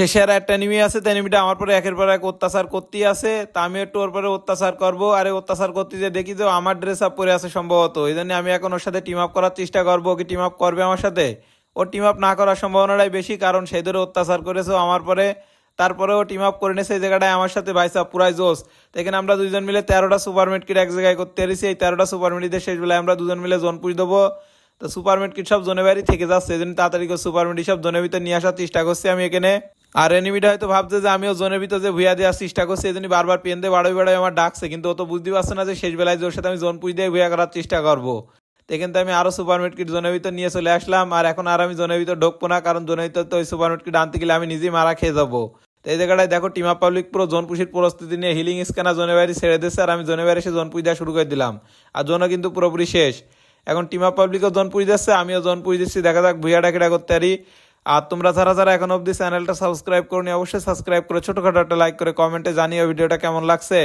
শেষে আর একটা এনিমি আছে, তো এনিমিটা আমার পরে একের পর এক অত্যাচার করতেই আছে। তা আমি একটু ওর পরে অত্যাচার করব। আর অত্যাচার করতে যে দেখি যে ও আমার ড্রেস আপ পরে আছে সম্ভবত। এই জন্য আমি এখন ওর সাথে টিম আপ করার চেষ্টা করব। কি টিম আপ করবে আমার সাথে? ও টিম আপ না করার সম্ভাবনাটাই বেশি, কারণ সেই ধরে অত্যাচার করেছে আমার পরে। তারপরেও টিম আপ করে নিয়েছে, এই জায়গাটায় আমার সাথে ভাইসা পুরাই জোস। এখানে আমরা দুজন মিলে তেরোটা সুপার কিট এক জায়গায় করতে পেরেছি এই তেরোটা সুপার মিটিদের শেষ বেলায় আমরা দুজন মিলে জোন পুষ দেবো। তো সুপার কিট সব জোনে বাড়ি থেকে যাচ্ছে, এই জন্য তাড়াতাড়ি করে সুপার মিটি সব জোনের ভিতরে নিয়ে আসার চেষ্টা করছি আমি এখানে। আর এনিমিটা হয়তো ভাবছে যে আমিও জোনের ভিতরে যে ভুয়া দেওয়ার চেষ্টা করছি, এই জন্য বারবার পেন দিয়ে বাড়াই বাড়াই আমার ডাকছে, কিন্তু ও তো বুঝতে পারছে না যে শেষ বেলায় জোর সাথে আমি জোন পুষ দিয়ে ভুয়া করার চেষ্টা করব। এখান থেকে আমি আরও সুপার কিট জোনের ভিতর নিয়ে চলে আসলাম, আর এখন আর আমি জোনের ভিতর ঢুকবো না, কারণ জোনের ভিতর তো ওই সুপার কিট আনতে গেলে আমি নিজেই মারা খেয়ে যাব। তো এই জায়গাটায় দেখো টিমা পাবলিক পুরো জোন পুষির প্রস্তুতি নিয়ে হিলিং স্ক্যানার জোনে বাইরে ছেড়ে দিচ্ছে আর আমি জোনে বাইরে এসে জোন পুষ দেওয়া শুরু করে দিলাম। আর জোনও কিন্তু পুরোপুরি শেষ। এখন টিমা পাবলিকও জোন পুষ দিচ্ছে, আমিও জোন পুষ দিচ্ছি, দেখা যাক ভুইয়া ডাকিটা করতে পারি। আর তোমরা যারা যারা এখন অবধি চ্যানেলটা সাবস্ক্রাইব করনি, অবশ্যই সাবস্ক্রাইব করে ছোটখাটো একটা লাইক করে কমেন্টে জানিও ভিডিওটা কেমন লাগছে।